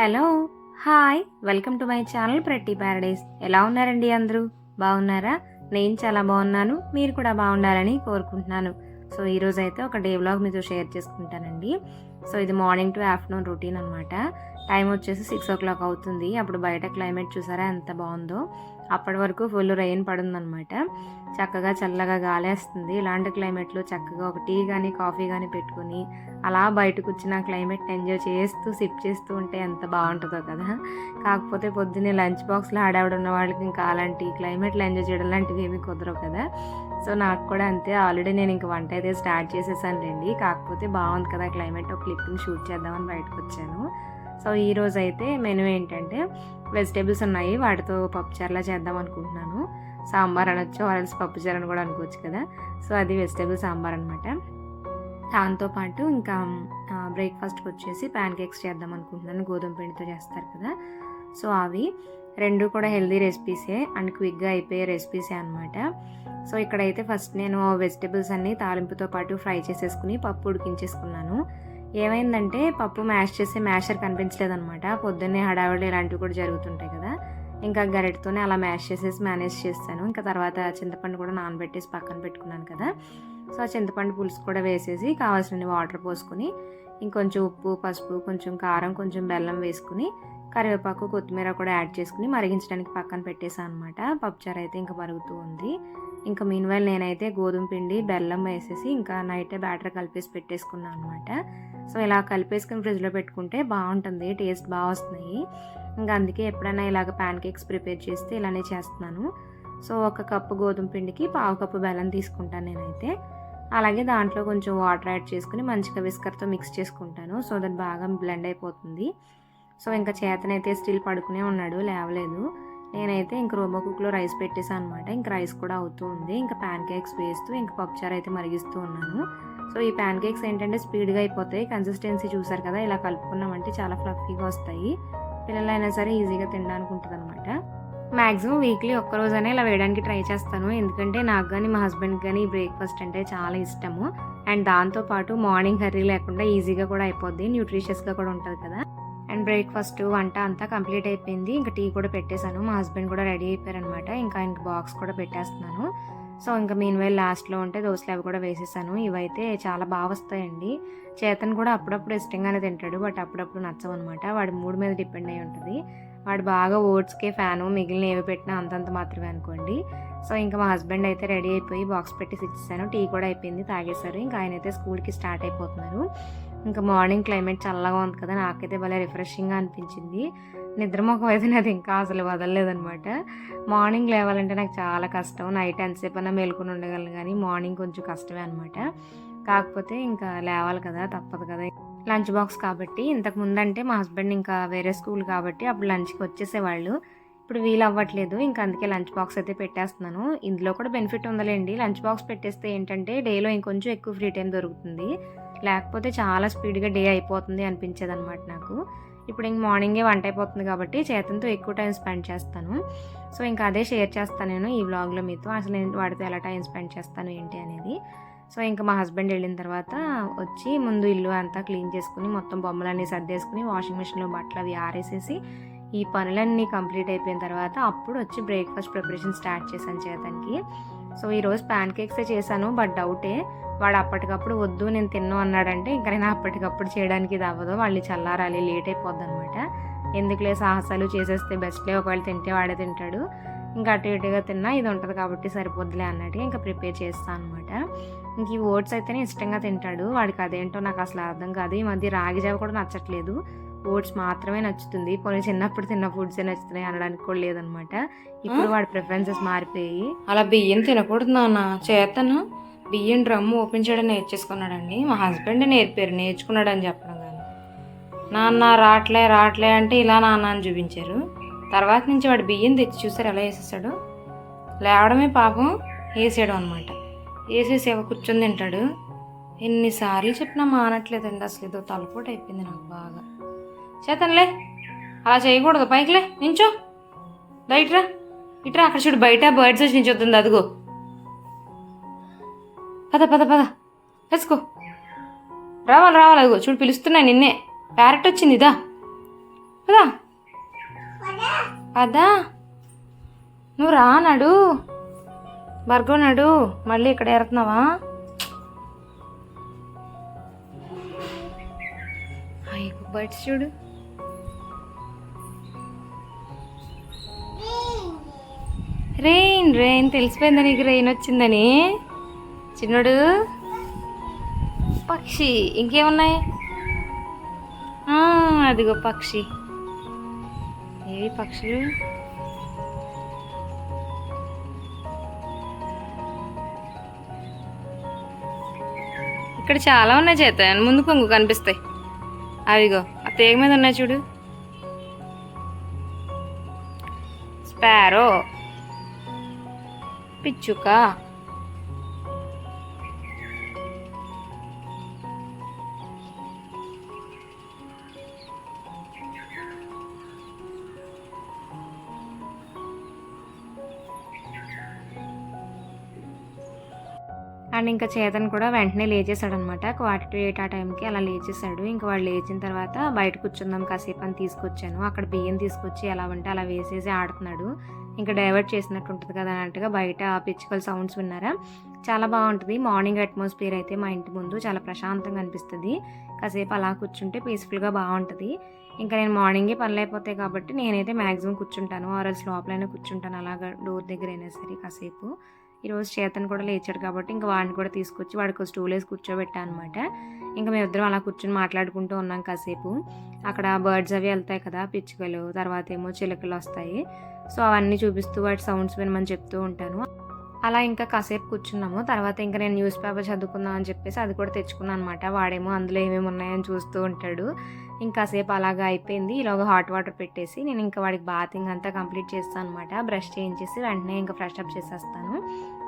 Hello hi. Welcome to my channel pretty paradise. ఎలా ఉన్నారండి అందరూ? బాగున్నారా? నేను చాలా బాగున్నాను. మీరు కూడా బాగుండాలని కోరుకుంటున్నాను. సో ఈరోజు అయితే ఒక డే వ్లాగ్ మీతో షేర్ చేసుకుంటానండి. సో ఇది మార్నింగ్ టు ఆఫ్టర్నూన్ రొటీన్ అనమాట టైం వచ్చేసి సిక్స్ ఓ క్లాక్ అవుతుంది. అప్పుడు బయట క్లైమేట్ చూసారా ఎంత బాగుందో. అప్పటి వరకు ఫుల్ రెయిన్ పడుందనమాట చక్కగా చల్లగా గాలేస్తుంది. ఇలాంటి క్లైమేట్లో చక్కగా ఒక టీ కానీ కాఫీ కానీ పెట్టుకుని అలా బయటకు వచ్చిన క్లైమేట్ ఎంజాయ్ చేస్తూ సిప్ చేస్తూ ఉంటే ఎంత బాగుంటుందో కదా. కాకపోతే పొద్దున్నే లంచ్ బాక్స్లో హడావిడి ఉన్న వాళ్ళకి ఇంకా అలాంటి క్లైమేట్లో ఎంజాయ్ చేయడం లాంటివి ఏమీ కుదరవు కదా. సో నాకు కూడా అంతే. ఆల్రెడీ నేను ఇంక వంట అయితే స్టార్ట్ చేసేసాను రండి కాకపోతే బాగుంది కదా క్లైమేట్ ఒక క్లిప్పింగ్ షూట్ చేద్దామని బయటకు వచ్చాను సో ఈరోజు అయితే మెనూ ఏంటంటే వెజిటేబుల్స్ ఉన్నాయి వాటితో పప్పుచారులా చేద్దాం అనుకుంటున్నాను. సాంబార్ అనొచ్చు ఆరెల్స్ పప్పుచారు అని కూడా అనుకోవచ్చు కదా. సో అది వెజిటేబుల్ సాంబార్ అనమాట దాంతోపాటు ఇంకా బ్రేక్ఫాస్ట్కి వచ్చేసి ప్యాన్ కేక్స్ చేద్దాం అనుకుంటున్నాను గోధుమ పిండితో చేస్తారు కదా. సో అవి రెండు కూడా హెల్దీ రెసిపీసే అండ్ క్విక్గా అయిపోయే రెసిపీసే అనమాట సో ఇక్కడైతే ఫస్ట్ నేను వెజిటేబుల్స్ అన్ని తాలింపుతో పాటు ఫ్రై చేసేసుకుని పప్పు ఉడికించేసుకున్నాను. ఏమైందంటే పప్పు మ్యాష్ చేసే మ్యాషర్ కనిపించలేదన్నమాట. పొద్దున్నే హడావిడి ఇలాంటివి కూడా జరుగుతుంటాయి కదా. ఇంకా గరిటతోనే అలా మ్యాష్ చేసేసి మేనేజ్ చేస్తాను. ఇంకా తర్వాత చింతపండు కూడా నానబెట్టేసి పక్కన పెట్టుకున్నాను కదా. సో ఆ చింతపండు పులుసు కూడా వేసేసి కావాల్సిన వాటర్ పోసుకుని ఇంకొంచెం ఉప్పు పసుపు కొంచెం కారం కొంచెం బెల్లం వేసుకుని కరివేపాకు కొత్తిమీర కూడా యాడ్ చేసుకుని మరిగించడానికి పక్కన పెట్టేసాను అనమాట పప్పుచారు అయితే ఇంకా మరుగుతూ ఉంది. ఇంకా మీన్వైల్ నేనైతే గోధుమ పిండి బెల్లం వేసేసి ఇంకా నైటే బ్యాటర్ కలిపేసి పెట్టేసుకున్నాను అనమాట సో ఇలా కలిపేసుకుని ఫ్రిడ్జ్లో పెట్టుకుంటే బాగుంటుంది టేస్ట్ బాగా వస్తున్నాయి ఇంకా అందుకే ఎప్పుడైనా ఇలాగ ప్యాన్ కేక్స్ ప్రిపేర్ చేస్తే ఇలానే చేస్తున్నాను. సో ఒక కప్పు గోధుమ పిండికి పావు కప్పు బెల్లం తీసుకుంటాను నేనైతే. అలాగే దాంట్లో కొంచెం వాటర్ యాడ్ చేసుకుని మంచిగా విస్కర్తో మిక్స్ చేసుకుంటాను. సో దట్ బాగా బ్లెండ్ అయిపోతుంది. సో ఇంకా చేతనైతే స్టిల్ పడుకునే ఉన్నాడు లేవలేదు. నేనైతే ఇంక రోబో కుక్లో రైస్ పెట్టేసాను అనమాట ఇంక రైస్ కూడా అవుతూ ఉంది. ఇంకా ప్యాన్ కేక్స్ వేస్తూ ఇంకా పప్పుచారు అయితే మరిగిస్తూ ఉన్నాను. సో ఈ ప్యాన్ కేక్స్ ఏంటంటే స్పీడ్గా అయిపోతాయి. కన్సిస్టెన్సీ చూసారు కదా ఇలా కలుపుకున్నామంటే చాలా ఫ్లఫీగా వస్తాయి. పిల్లలైనా సరే ఈజీగా తినడానికి ఉంటుంది అనమాట మ్యాక్సిమం వీక్లీ ఒక్కరోజనే ఇలా వేయడానికి ట్రై చేస్తాను. ఎందుకంటే నాకు కానీ మా హస్బెండ్కి కానీ బ్రేక్ఫాస్ట్ అంటే చాలా ఇష్టము. అండ్ దాంతోపాటు మార్నింగ్ హర్రీ లేకుండా ఈజీగా కూడా అయిపోద్ది. న్యూట్రిషియస్గా కూడా ఉంటుంది కదా. అండ్ బ్రేక్ఫాస్ట్ వంట అంతా కంప్లీట్ అయిపోయింది. ఇంకా టీ కూడా పెట్టేశాను. మా హస్బెండ్ కూడా రెడీ అయిపోయారనమాట ఇంకా ఆయనకి బాక్స్ కూడా పెట్టేస్తున్నాను. సో ఇంకా మీన్ వైల్ లాస్ట్లో ఉంటే దోశలు అవి కూడా వేసేసాను. ఇవైతే చాలా బాగా వస్తాయండి. చేతన్ కూడా అప్పుడప్పుడు ఇష్టంగానే తింటాడు. బట్ అప్పుడప్పుడు నచ్చవు అనమాట వాడి మూడు మీద డిపెండ్ అయి ఉంటుంది. వాడు బాగా ఓట్స్కే ఫ్యాను మిగిలిన ఏవి పెట్టినా అంతంత మాత్రమే అనుకోండి. సో ఇంకా మా హస్బెండ్ అయితే రెడీ అయిపోయి బాక్స్ పెట్టి ఇచ్చేసాను. టీ కూడా అయిపోయింది తాగేశారు. ఇంకా ఆయన అయితే స్కూల్కి స్టార్ట్ అయిపోతున్నారు. ఇంకా మార్నింగ్ క్లైమేట్ చల్లగా ఉంది కదా నాకైతే భలే రిఫ్రెషింగ్గా అనిపించింది. నిద్రమొఖం అయితే నాది ఇంకా అసలు వదలలేదనమాట మార్నింగ్ లేవాలంటే నాకు చాలా కష్టం. నైట్ ఎంతసేపు అన్నా మేల్కొని ఉండగలను కానీ మార్నింగ్ కొంచెం కష్టమే అనమాట కాకపోతే ఇంకా లేవాలి కదా తప్పదు కదా. లంచ్ బాక్స్ కాబట్టి ఇంతకు ముందంటే మా హస్బెండ్ ఇంకా వేరే స్కూల్ కాబట్టి అప్పుడు లంచ్కి వచ్చేసేవాళ్ళు. ఇప్పుడు వీలు అవ్వట్లేదు ఇంకా అందుకే లంచ్ బాక్స్ అయితే పెట్టేస్తున్నాను. ఇందులో కూడా బెనిఫిట్ ఉందలేండి. లంచ్ బాక్స్ పెట్టేస్తే ఏంటంటే డేలో ఇంకొంచెం ఎక్కువ ఫ్రీ టైం దొరుకుతుంది. లేకపోతే చాలా స్పీడ్గా డే అయిపోతుంది అనిపించేది అనమాట నాకు. ఇప్పుడు ఇంక మార్నింగే వంట అయిపోతుంది కాబట్టి చేతంతో ఎక్కువ టైం స్పెండ్ చేస్తాను. సో ఇంకా అదే షేర్ చేస్తాను నేను ఈ వ్లాగ్లో మీతో. అసలు నేను వాడితో ఎలా టైం స్పెండ్ చేస్తాను ఏంటి అనేది. సో ఇంకా మా హస్బెండ్ వెళ్ళిన తర్వాత వచ్చి ముందు ఇల్లు అంతా క్లీన్ చేసుకుని మొత్తం బొమ్మలన్నీ సర్దేసుకుని వాషింగ్ మిషన్లో బట్టలు అవి ఆరేసేసి ఈ పనులన్నీ కంప్లీట్ అయిపోయిన తర్వాత అప్పుడు వచ్చి బ్రేక్ఫాస్ట్ ప్రిపరేషన్ స్టార్ట్ చేశాను చేతనికి. సో ఈరోజు ప్యాన్ కేక్సే చేశాను బట్ డౌటే. వాడు అప్పటికప్పుడు వద్దు నేను తిన్ను అన్నాడంటే ఇంకా నేను అప్పటికప్పుడు చేయడానికి ఇది అవ్వదు. వాళ్ళు చల్లారాలి లేట్ అయిపోద్ది అనమాట ఎందుకులే సాహసాలు చేసేస్తే బెస్ట్లే ఒకవేళ తింటే వాడే తింటాడు. ఇంకా అటు ఇటుగా తిన్నా ఇది ఉంటుంది కాబట్టి సరిపోద్దులే అన్నట్టు ఇంకా ప్రిపేర్ చేస్తాను అనమాట ఇంక ఈ ఓట్స్ అయితేనే ఇష్టంగా తింటాడు. వాడికి అదేంటో నాకు అసలు అర్థం కాదు. ఈ మధ్య రాగి జావ కూడా నచ్చట్లేదు. ఓట్స్ మాత్రమే నచ్చుతుంది. కొన్ని చిన్నప్పుడు తిన్న ఫుడ్సే నచ్చుతున్నాయి అనడానికి కూడా లేదనమాట. ఇప్పుడు వాడి ప్రిఫరెన్సెస్ మారిపోయి అలా బియ్యం తినకూడదు నాన్న. చేతను బియ్యం డ్రమ్ము ఓపెన్ చేయడం నేర్చేసుకున్నాడండి. మా హస్బెండ్ నేర్పారు. నేర్చుకున్నాడు అని చెప్పడం కానీ నాన్న రాట్లే రాట్లే అంటే ఇలా నాన్న అని చూపించారు. తర్వాత నుంచి వాడు బియ్యం తెచ్చి చూసారు. ఎలా వేసేసాడు లేవడమే పాపం వేసాడు అనమాట వేసేసి కూర్చొని తింటాడు. ఎన్నిసార్లు చెప్పినా మానట్లేదండి. అసలు ఏదో తలపోటు అయిపోయింది నాకు బాగా. చేతనులే. అలా చేయకూడదు. పైకిలే. నించో. బయటరా ఇట్రా. అక్కడ చూడు బయట బర్డ్స్ వచ్చి నించొద్తుంది అదిగో. పద పద పద. వేసుకో. రావాలి రావాలి. అదిగో. చూడు పిలుస్తున్నాయి నిన్నే. ప్యారెట్ వచ్చింది. ఇదా పదా. పదా. నువ్వు రా నాడు. మళ్ళీ ఇక్కడ ఏరుతున్నావా? అయ్యో బర్డ్స్ చూడు. రెయిన్ రెయిన్ తెలిసిపోయిందా నీకు? రెయిన్ వచ్చిందని చిన్నడు? పక్షి ఇంకేమున్నాయి? అదిగో పక్షి. ఏవి పక్షులు? ఇక్కడ చాలా ఉన్నాయి చేత ముందు కొంగు కనిపిస్తాయి. అవిగో ఆ తీగ మీద ఉన్నాయి చూడు. స్పారో. పిచ్చుక అండ్ ఇంకా చేతన్ కూడా వెంటనే లేచేసాడు అనమాట క్వార్టర్ టు ఎయిట్ ఆ టైంకి అలా లేచేశాడు. ఇంకా వాడు లేచిన తర్వాత బయట కూర్చుందాం కాసేపు అని తీసుకొచ్చాను. అక్కడ బియ్యం తీసుకొచ్చి ఎలా ఉంటే అలా వేసేసి ఆడుతున్నాడు. ఇంకా డైవర్ట్ చేసినట్టు ఉంటుంది కదా అన్నట్టుగా బయట పిచ్చుకల సౌండ్స్ విన్నారా? చాలా బాగుంటుంది. మార్నింగ్ అట్మాస్ఫియర్ అయితే మా ఇంటి ముందు చాలా ప్రశాంతంగా అనిపిస్తుంది. కాసేపు అలా కూర్చుంటే పీస్ఫుల్గా బాగుంటుంది. ఇంకా నేను మార్నింగే పనులు అయిపోతాయి కాబట్టి నేనైతే మ్యాక్సిమం కూర్చుంటాను. ఆర్ఎల్స్ లోపలైనా కూర్చుంటాను. అలాగా డోర్ దగ్గర అయినా సరే కాసేపు. ఈరోజు చేతను కూడా లేచాడు కాబట్టి ఇంకా వాడిని కూడా తీసుకొచ్చి వాడికి ఒక స్టూల్ వేసి కూర్చోబెట్టా అనమాట ఇంకా మేమిద్దరం అలా కూర్చొని మాట్లాడుకుంటూ ఉన్నాం కాసేపు. అక్కడ బర్డ్స్ అవి వెళ్తాయి కదా పిచ్చుకలు తర్వాత ఏమో చిలుకలు వస్తాయి. సో అవన్నీ చూపిస్తూ వాటి సౌండ్స్ వినమని చెప్తూ ఉంటాను. అలా ఇంకా కాసేపు కూర్చున్నాము. తర్వాత ఇంకా నేను న్యూస్ పేపర్ చదువుకుందాం అని చెప్పేసి అది కూడా తెచ్చుకున్నాను అనమాట వాడేమో అందులో ఏమేమి ఉన్నాయని చూస్తూ ఉంటాడు. ఇంకాసేపు అలాగా అయిపోయింది. ఇలాగ హాట్ వాటర్ పెట్టేసి నేను ఇంకా వాడికి బాతింగ్ అంతా కంప్లీట్ చేస్తాను అనమాట బ్రష్ చేయించేసి వెంటనే ఇంకా ఫ్రెష్ అప్ చేసేస్తాను.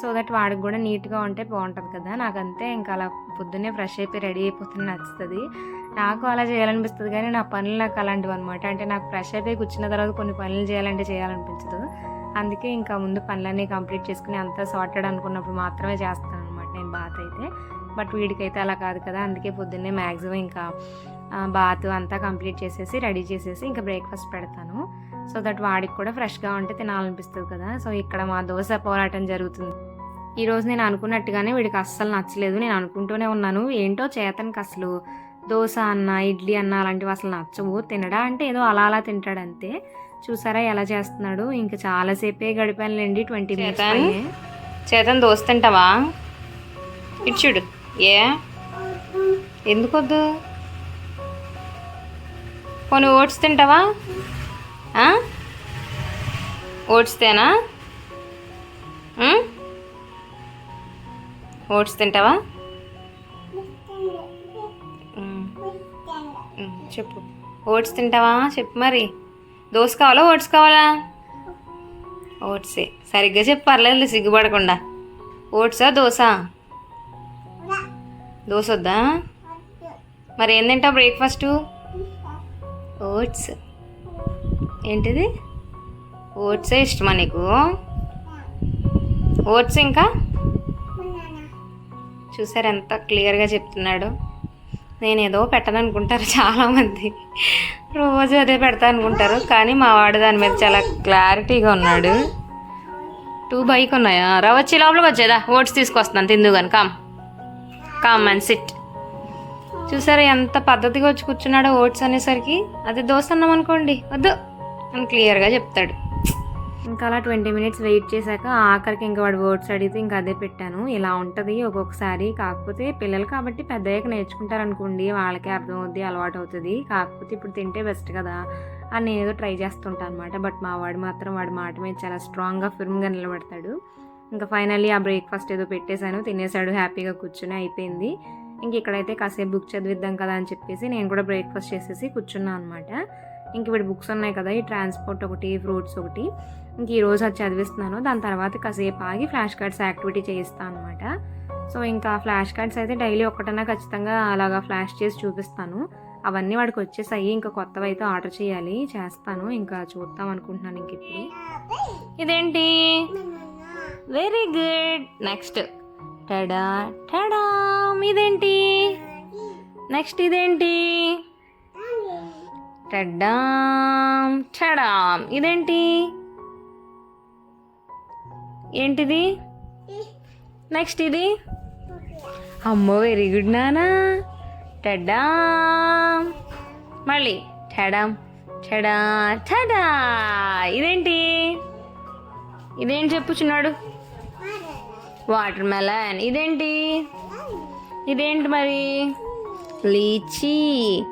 సో దట్ వాడికి కూడా నీట్గా ఉంటే బాగుంటుంది కదా. నాకంతే ఇంకా అలా పొద్దున్నే ఫ్రెష్ అయిపోయి రెడీ అయిపోతుంది నచ్చుతుంది. నాకు అలా చేయాలనిపిస్తుంది కానీ నా పనులు నాకు అలాంటివి అనమాట అంటే నాకు ఫ్రెష్ అయిపోయి కూర్చున్న తర్వాత కొన్ని పనులు చేయాలంటే చేయాలనిపించదు. అందుకే ఇంకా ముందు పనులన్నీ కంప్లీట్ చేసుకుని అంతా సార్టెడ్ అనుకున్నప్పుడు మాత్రమే చేస్తాను అనమాట నేను బాత్ అయితే. బట్ వీడికైతే అలా కాదు కదా. అందుకే పొద్దున్నే మ్యాక్సిమం ఇంకా బాత్ అంతా కంప్లీట్ చేసేసి రెడీ చేసేసి ఇంకా బ్రేక్ఫాస్ట్ పెడతాను. సో దట్ వాడికి కూడా ఫ్రెష్గా ఉంటే తినాలనిపిస్తుంది కదా. సో ఇక్కడ మా దోశ పోరాటం జరుగుతుంది. ఈరోజు నేను అనుకున్నట్టుగానే వీడికి అస్సలు నచ్చలేదు. నేను అనుకుంటూనే ఉన్నాను. ఏంటో చేతనికి అసలు దోశ అన్న ఇడ్లీ అన్న అలాంటివి అసలు నచ్చవు. తినడా అంటే ఏదో అలా అలా తింటాడు అంతే. చూసారా ఎలా చేస్తున్నాడు? ఇంకా చాలాసేపే గడిపానులేండి ట్వంటీ మినిట్స్ చేతన్? దోశ తింటావా? ఇటు చూడు. ఏ? ఎందుకు కొన్ని ఓట్స్ తింటావా? ఓట్స్ తేనా? ఓట్స్ తింటావా? చెప్పు. ఓట్స్ తింటావా? చెప్పు మరి. దోశ కావాలా ఓట్స్ కావాలా? ఓట్సే. సరిగ్గా చెప్పు పర్లేదు సిగ్గుపడకుండా. ఓట్సా దోశ? దోశ వద్దా? మరి ఏం తింటావు బ్రేక్ఫాస్ట్? ఓట్స్. ఏంటిది? ఓట్సే ఇష్టమా నీకు? ఓట్స్ ఇంకా? చూసారు ఎంత క్లియర్గా చెప్తున్నాడు. నేను ఏదో పెట్టాలనుకుంటారు చాలామంది. రోజు అదే పెడతా అనుకుంటారు కానీ మా వాడు దాని మీద చాలా క్లారిటీగా ఉన్నాడు. టూ బైక్ ఉన్నాయా? రా వచ్చి లోపలికి వచ్చేదా? ఓట్స్ తీసుకొస్తాను తిందు కానీ కామ్. Com and SIT. చూసారా ఎంత పద్ధతిగా వచ్చి కూర్చున్నాడో ఓట్స్ అనేసరికి? అది దోశ అన్నాం అనుకోండి. వద్దు. అని క్లియర్గా చెప్తాడు. ఇంకా అలా ట్వంటీ మినిట్స్ వెయిట్ చేశాక ఆఖరికి ఇంకా వాడు వర్డ్స్ అడిగితే ఇంకా అదే పెట్టాను. ఇలా ఉంటుంది ఒక్కొక్కసారి. కాకపోతే పిల్లలు కాబట్టి పెద్దయ్యాక నేర్చుకుంటారు అనుకోండి వాళ్ళకే అర్థమవుద్ది అలవాటు అవుతుంది కాకపోతే ఇప్పుడు తింటే బెస్ట్ కదా అని నేను ఏదో ట్రై చేస్తుంటాను అనమాట బట్ మా వాడు మాత్రం వాడి మాట మీద చాలా స్ట్రాంగ్గా ఫిర్మ్గా నిలబడతాడు. ఇంకా ఫైనల్లీ ఆ బ్రేక్ఫాస్ట్ ఏదో పెట్టేశాను. తినేసాడు హ్యాపీగా కూర్చుని అయిపోయింది. ఇంక ఇక్కడైతే కాసేపు బుక్ చదివిద్దాం కదా అని చెప్పేసి నేను కూడా బ్రేక్ఫాస్ట్ చేసేసి కూర్చున్నాను అనమాట ఇంక ఇప్పుడు బుక్స్ ఉన్నాయి కదా ఈ ట్రాన్స్పోర్ట్ ఒకటి ఫ్రూట్స్ ఒకటి. ఇంక ఈ రోజు అది చదివిస్తున్నాను. దాని తర్వాత కాసేపు ఆగి ఫ్లాష్ కార్డ్స్ యాక్టివిటీ చేయిస్తాను అనమాట సో ఇంకా ఫ్లాష్ కార్డ్స్ అయితే డైలీ ఒక్కటన్నా ఖచ్చితంగా అలాగా ఫ్లాష్ చేసి చూపిస్తాను. అవన్నీ వాడికి వచ్చేసాయి. ఇంకా కొత్తవి అయితే ఆర్డర్ చేయాలి. చేస్తాను. ఇంకా చూద్దాం అనుకుంటున్నాను ఇంక ఇప్పుడు. ఇదేంటి? Very good next tada tada ఇదేంటి నెక్స్ట్ ఇదేంటి? టడ్డాం టడాం ఇదేంటి? ఏంటిది? నెక్స్ట్ ఇది? అమ్మో వెరీ గుడ్ నానా. టడాం మళ్ళీ టడాం టడా టడా. ఇదేంటి? ఇదేంటి చెప్పుచున్నాడు వాటర్ మెలన్. ఇదేంటి? ఇదేంటి మరి? లీచీ.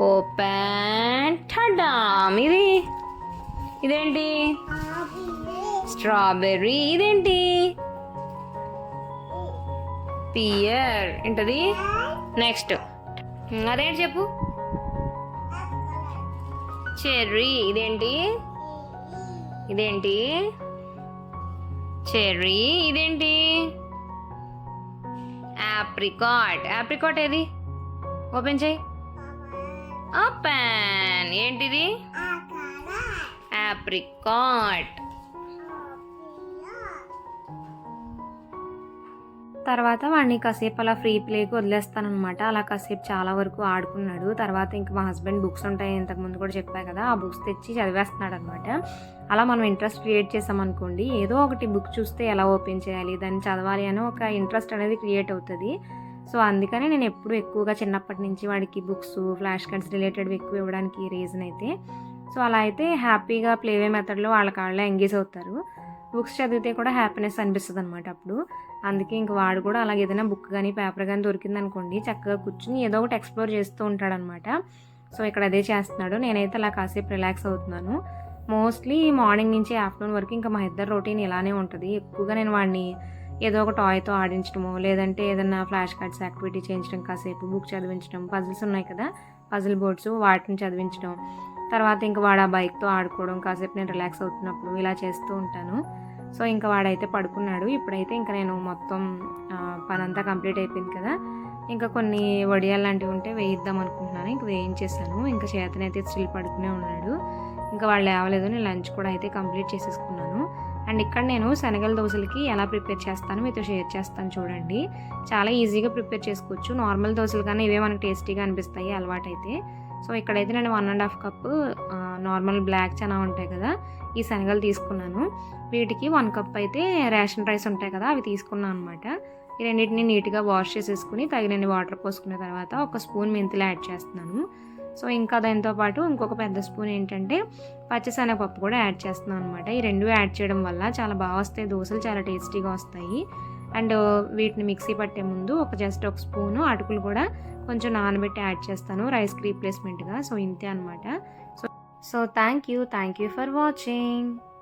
ఓపెన్. టడామ్. ఇది? ఇదేంటి? స్ట్రాబెర్రీ. ఇదేంటి? పియర్. ఏంటది? నెక్స్ట్. అదేంటి చెప్పు. చెర్రీ. ఇదేంటి? ఇదేంటి? చెర్రీ ఇదేంటి? ఆప్రికాట్ ఆప్రికాట్ ఏది? ఓపెన్ చేయి. ఓపెన్ ఏంటిది? ఆప్రికాట్ తర్వాత వాడిని కాసేపు అలా ఫ్రీ ప్లేకి వదిలేస్తానమాట అలా కాసేపు చాలా వరకు ఆడుకున్నాడు. తర్వాత ఇంకా మా హస్బెండ్ బుక్స్ ఉంటాయి ఇంతకుముందు కూడా చెప్పా కదా ఆ బుక్స్ తెచ్చి చదివేస్తున్నాడు అనమాట అలా మనం ఇంట్రెస్ట్ క్రియేట్ చేసామనుకోండి ఏదో ఒకటి బుక్ చూస్తే ఎలా ఓపెన్ చేయాలి దాన్ని చదవాలి అని ఒక ఇంట్రెస్ట్ అనేది క్రియేట్ అవుతుంది. సో అందుకనే నేను ఎప్పుడు ఎక్కువగా చిన్నప్పటి నుంచి వాడికి బుక్స్ ఫ్లాష్ కార్డ్స్ రిలేటెడ్ ఎక్కువ ఇవ్వడానికి రీజన్ అయితే. సో అలా అయితే హ్యాపీగా ప్లేవే మెథడ్లో వాళ్ళ కాళ్ళే ఎంగేజ్ అవుతారు. బుక్స్ చదివితే కూడా హ్యాపీనెస్ అనిపిస్తుంది అనమాట అప్పుడు. అందుకే ఇంక వాడు కూడా అలాగే ఏదైనా బుక్ కానీ పేపర్ కానీ దొరికింది అనుకోండి చక్కగా కూర్చుని ఏదో ఒకటి ఎక్స్ప్లోర్ చేస్తూ ఉంటాడనమాట సో ఇక్కడ అదే చేస్తున్నాడు. నేనైతే అలా కాసేపు రిలాక్స్ అవుతున్నాను. మోస్ట్లీ మార్నింగ్ నుంచి ఆఫ్టర్నూన్ వరకు ఇంకా మా ఇద్దరు రొటీన్ ఇలానే ఉంటుంది. ఎక్కువగా నేను వాడిని ఏదో ఒక టాయ్తో ఆడించడము లేదంటే ఏదైనా ఫ్లాష్ కార్డ్స్ యాక్టివిటీ చేయించడం కాసేపు బుక్ చదివించడం పజిల్స్ ఉన్నాయి కదా పజిల్ బోర్డ్స్ వాటిని చదివించడం తర్వాత ఇంకా వాడు ఆ బైక్తో ఆడుకోవడం కాసేపు నేను రిలాక్స్ అవుతున్నప్పుడు ఇలా చేస్తూ ఉంటాను. సో ఇంకా వాడైతే పడుకున్నాడు. ఇప్పుడైతే ఇంకా నేను మొత్తం పనంతా కంప్లీట్ అయిపోయింది కదా. ఇంకా కొన్ని వడియాలు లాంటివి ఉంటే వేయిద్దాం అనుకుంటున్నాను. ఇంకా వేయించేసాను. ఇంకా చేతనైతే స్టిల్ పడుకునే ఉన్నాడు. ఇంకా వాళ్ళు లేవలేదు. నేను లంచ్ కూడా అయితే కంప్లీట్ చేసేసుకున్నాను. అండ్ ఇక్కడ నేను శనగల దోశలకి ఎలా ప్రిపేర్ చేస్తాను మీతో షేర్ చేస్తాను చూడండి. చాలా ఈజీగా ప్రిపేర్ చేసుకోవచ్చు. నార్మల్ దోశలు కానీ ఇవే మనకు టేస్టీగా అనిపిస్తాయి అలవాటైతే. సో ఇక్కడైతే నేను one and half cup normal black chana ఉంటాయి కదా ఈ శనగలు తీసుకున్నాను. వీటికి వన్ కప్ అయితే రేషన్ రైస్ ఉంటాయి కదా అవి తీసుకున్నాను అనమాట ఈ రెండింటిని నీట్గా వాష్ చేసేసుకుని తగినన్ని వాటర్ పోసుకున్న తర్వాత ఒక స్పూన్ మెంతులు యాడ్ చేస్తున్నాను. సో ఇంకా దాంతో పాటు ఇంకొక పెద్ద స్పూన్ ఏంటంటే పచ్చిశనగపప్పు కూడా యాడ్ చేస్తున్నాను అనమాట ఈ రెండు యాడ్ చేయడం వల్ల చాలా బాగా వస్తాయి దోశలు చాలా టేస్టీగా వస్తాయి. అండ్ వీటిని మిక్సీ పట్టే ముందు ఒక జస్ట్ ఒక స్పూను అటుకులు కూడా కొంచెం నానబెట్టి యాడ్ చేస్తాను రైస్కి రీప్లేస్మెంట్గా సో ఇంతే అనమాట so so thank you thank you for watching